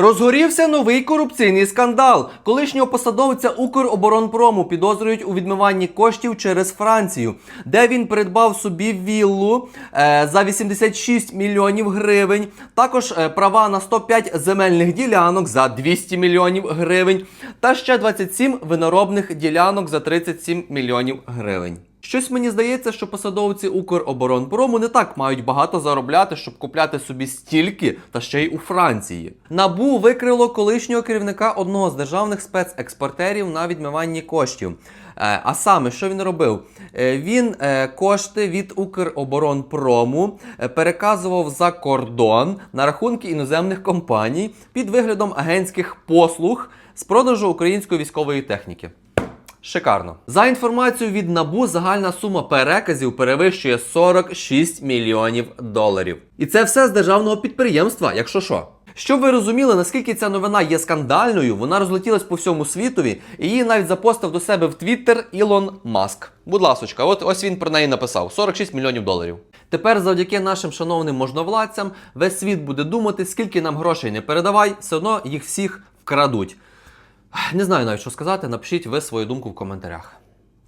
Розгорівся новий корупційний скандал. Колишнього посадовця Укроборонпрому підозрюють у відмиванні коштів через Францію, де він придбав собі віллу е, за 86 мільйонів гривень. Також е, права на 105 земельних ділянок за 200 мільйонів гривень, та ще 27 виноробних ділянок за 37 мільйонів гривень. Щось мені здається, що посадовці Укроборонпрому не так мають багато заробляти, щоб купляти собі стільки, та ще й у Франції. Набу викрило колишнього керівника одного з державних спецекспортерів на відмиванні коштів. Е, А саме, що він робив? Е, Він е, кошти від Укроборонпрому переказував за кордон на рахунки іноземних компаній під виглядом агентських послуг з продажу української військової техніки. Шикарно. За інформацією від Набу, загальна сума переказів перевищує 46 мільйонів доларів. І це все з державного підприємства, якщо що. Щоб ви розуміли, наскільки ця новина є скандальною, вона розлетілась по всьому світові, і її навіть запостив до себе в Твіттер Ілон Маск. Будь ласочка, от ось він про неї написав: 46 мільйонів доларів. Тепер, завдяки нашим шановним можновладцям, весь світ буде думати, скільки нам грошей не передавай, все одно їх всіх вкрадуть. Не знаю навіть що сказати. Напишіть ви свою думку в коментарях.